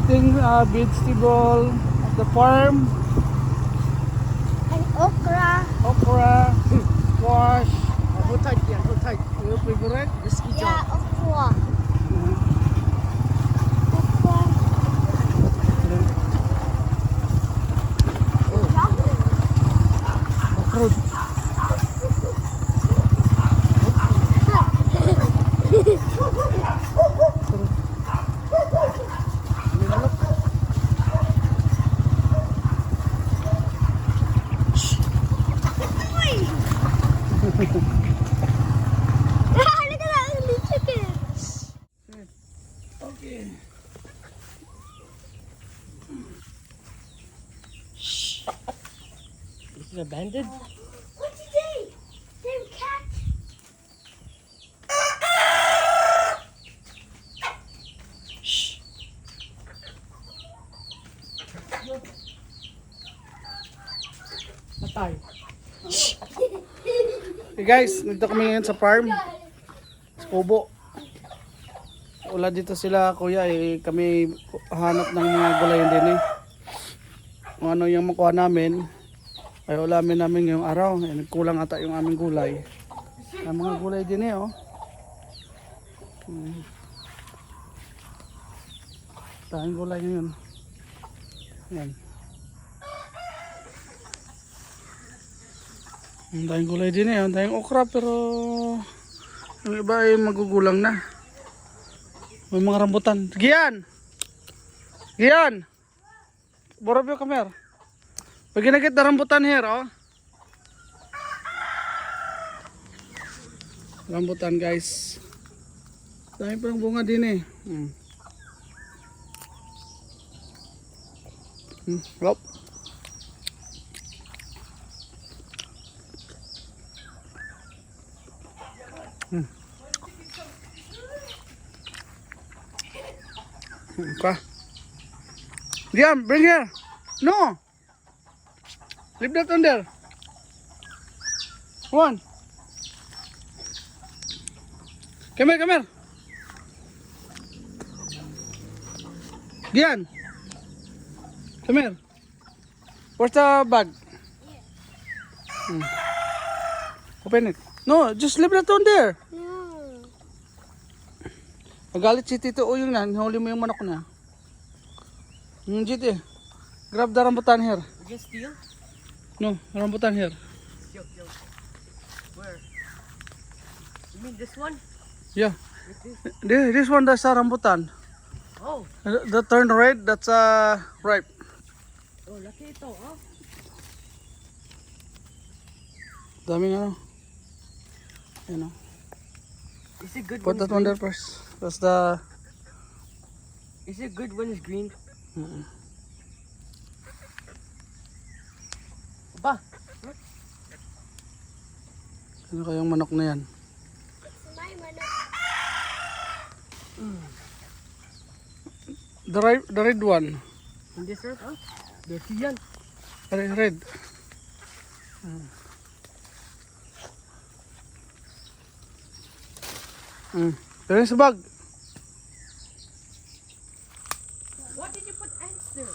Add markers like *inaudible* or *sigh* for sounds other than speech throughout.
getting uh, vegetable at the farm. And okra. Okra, squash. Hold tight, yeah, hold tight. Your favorite? Risky Yeah, okra. Okra. *laughs* *laughs* Okra. Ah, Look at that little chicken. Okay. This is abandoned. What's it doing? Damn cat. Shh. Patay. *laughs* Hey guys, nandito kami ngayon sa farm. Sa Kubo. Wala dito sila kuya eh. Kami hanap ng mga gulayan din eh. Kung ano yung makuha namin. Ay ulamin namin ngayong araw. Eh, nagkulang ata yung aming gulay. Ang mga gulay din eh oh. Hmm. Daming gulay ngayon. Yan. Ang gulay din eh. Ang okra pero yung iba ay magugulang na. May mga rambutan. Gian! Gian! Your camera. We're gonna get the rambutan here, oh. Rambutan, guys. Dami pa ng bunga din eh. Hmm. Hmm. Lop. Okay. Diam, bring here. No. Leave that on there. One. Come here, come here. Dian. Come here. Where's the bag? Hmm. Open it. No, just leave that on there. No. Magalit si Tito Uyong na, huli mo yung manok na. Hmm, GT. Grab the rambutan here. Can steal? No, rambutan here. Yo, yo. Where? You mean this one? Yeah. This? This, this one, that's a rambutan. Oh, The, the turn red, that's a ripe. oh, laki ito, oh. Daming ano. Ano. Is it good Put that one there first. That's the... Is it good when it's green? Mm-mm. Ba? Ano kayang manok na yan? It's my manok. The, ri- the red one. In this earth, huh? Dirty yan. Red. red. Mm. Mm. Pero yung sa bag. What did you put ants there?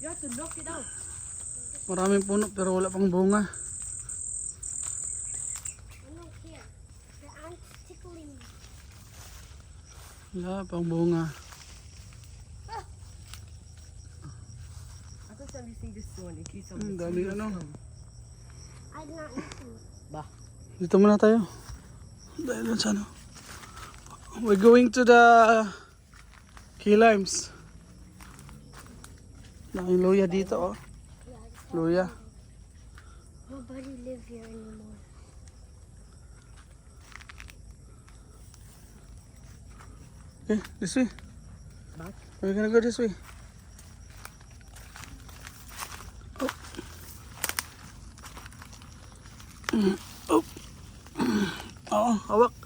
You have to knock it out. Maraming puno pero wala pang bunga. Wala pang bunga. Of Hmm, ano. I'm not eating. Ba? Dito muna tayo. Dahil sa ano. We're going to the key limes. Daming luya dito oh. Luya. Nobody live here anymore. Okay, this way. Back? We're gonna go this way. Oh. Oh. Oo, hawak.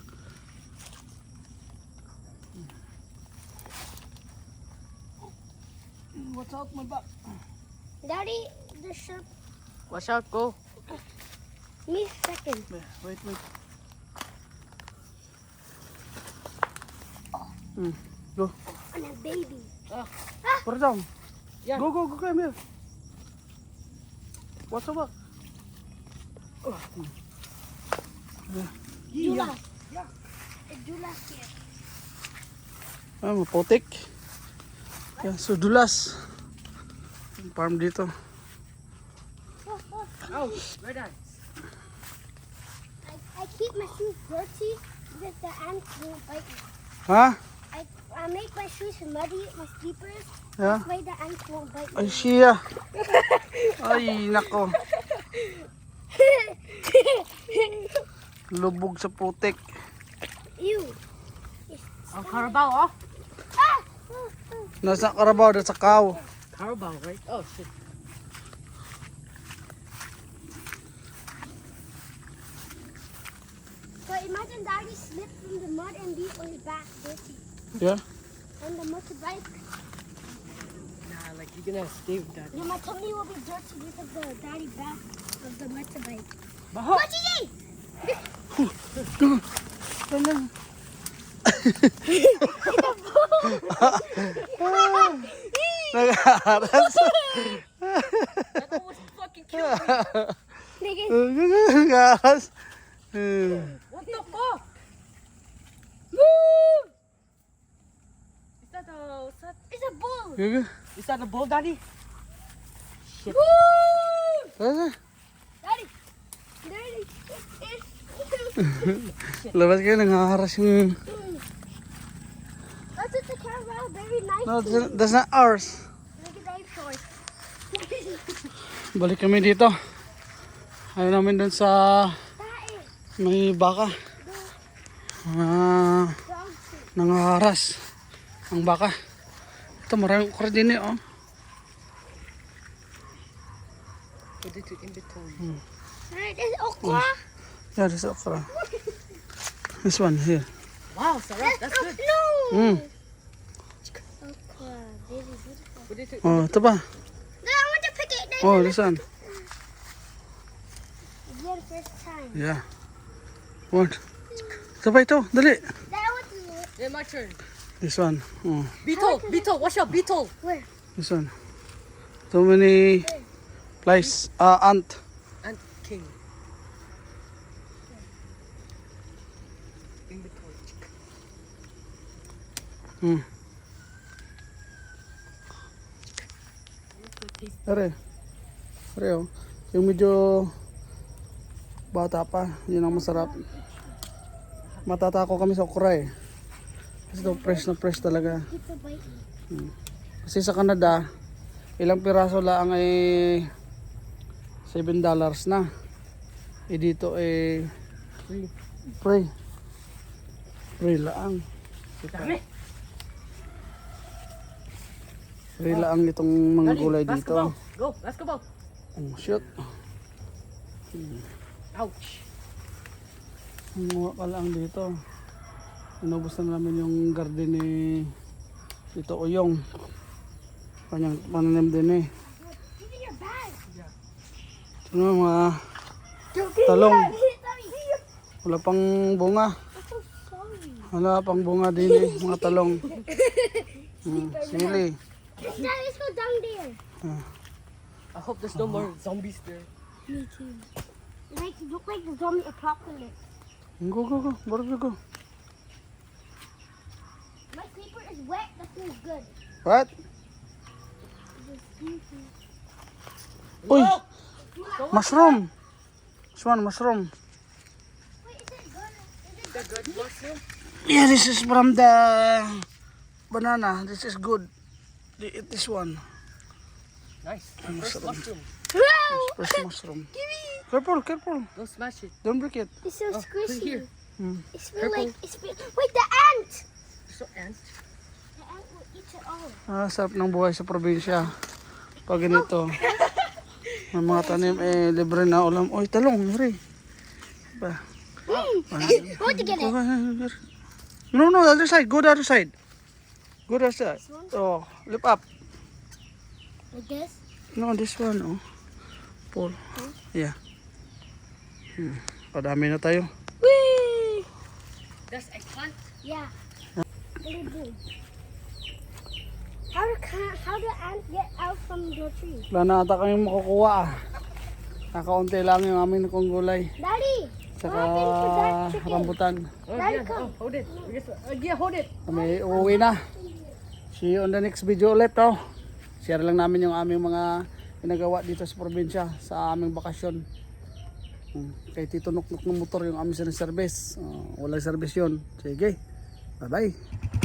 Watch out, go. Me second. Wait, wait. Mm, go. And a baby. Ah. Ah! Put it down. Yeah. Go, go, go, come here. What's up? Dula. Dula here. Ah, maputik. Yeah, so dulas. Farm dito. Oh, where that? I, I keep my shoes dirty because the ants won't bite me. Ha? I, I make my shoes muddy, my slippers. Yeah. That way the ants won't bite Ay, me. siya. Ay, nako. Lubog sa putik. Ew. Oh, Carabao, oh. Ah! Oh, oh. Nasa karabaw, nasa kaw. Carabao, right? Oh, shit. Imagine daddy slipped from the mud and be on his back dirty. Yeah? On the motorbike, Nah, like you're gonna stay with that. yeah, my tummy will be dirty because of the daddy back of the motorbike. Baho! What you eat? Ano? Nag-aaras. That almost fucking killed me. Nigga, Nag-aaras. *laughs* *laughs* Hmm. What the fuck? Move! Is that a... Is that, it's a bull. Gaga. is that a bull, daddy? Shit. Tara. Daddy, daddy. *laughs* Labas kayo, nang-aaras yung... That's just a Carabao, very nice. No, that's- that's not ours. Balik kami dito. Ayaw namin dun sa may baka. Food. nangaharas ang baka. Ito maraming ukra din eh, oh. Put it in between. Right, it's okra. Yeah, this okra. This one here. Wow, Sarah, that's good. No. Mm. Okra, very beautiful. Oh, ito pa. No, I want to pick it. Then Oh, this one. yeah, the first time. Yeah. Ito pa ito, dali. Yeah, my turn. This one. Oh, Beetle, beetle, watch out, beetle. Where? this one. So many flies. Ah, ant. And king. In between. Hmm. Are. Are, oh. Yung medyo bata pa, yun ang masarap. Matatako kami sa okra eh. Kasi ito fresh na fresh talaga. Me. Kasi sa Canada, ilang piraso lang ay 7 dollars na. Eh dito eh Free. free. Free lang. Dami. Free lang itong mga gulay basketball. dito. Go, basketball. Oh, shoot. Ouch. Kumuha ka lang dito. Inubos na namin yung garden ni Tito Uyong. Kanyang pananim din eh. Bag. Ano mga Talong. wala pang bunga. Wala pang bunga din eh. Mga talong. *laughs* Hmm, sili. Let's go down there. I hope there's no more zombies there. Me too. It makes it look like the zombie apocalypse. Go, go, go. Baro, go. My paper is wet. That feels good. What? Uy! Mushroom! This one, mushroom. Wait, is it good? Is it The good mushroom? Yeah, this is from the banana. This is good. They eat this one. Nice. First mushroom. Wow! Fresh *laughs* mushroom. Give me. Careful, careful. Don't smash it. Don't break it. It's so Oh, it here. squishy. Hmm. It's feel like it's feel. Wait, the ant. No ants. The ant will eat it all. Ah, sarap ng buhay sa probinsya. Pag ganito. *laughs* May mga tanim eh, libre na ulam. Oy, talong, hiri. Ba? To get *laughs* Go, it. No, no, the other side. Go the other side. Go the other side. Oh, lift up. Like this. No, this one, oh. Pull. Yeah. Hmm. Padami na tayo. Whee! That's eggplant. Yeah. Really big. How do how do ants get out from the tree? Wala na ata kami makukuha ah. Kakaunti lang yung amin kong gulay. Daddy, Saka rambutan. Oh, Daddy, yeah. come. Oh, hold it. I guess, uh, yeah, hold it. Kami uuwi na. See you on the next video ulit oh. Share lang namin yung aming mga ginagawa dito sa probinsya sa aming bakasyon. Hmm, Kay Tito Nuknuk ng motor yung aming sinaservice. Uh, walang service yun. Sige. Bye bye.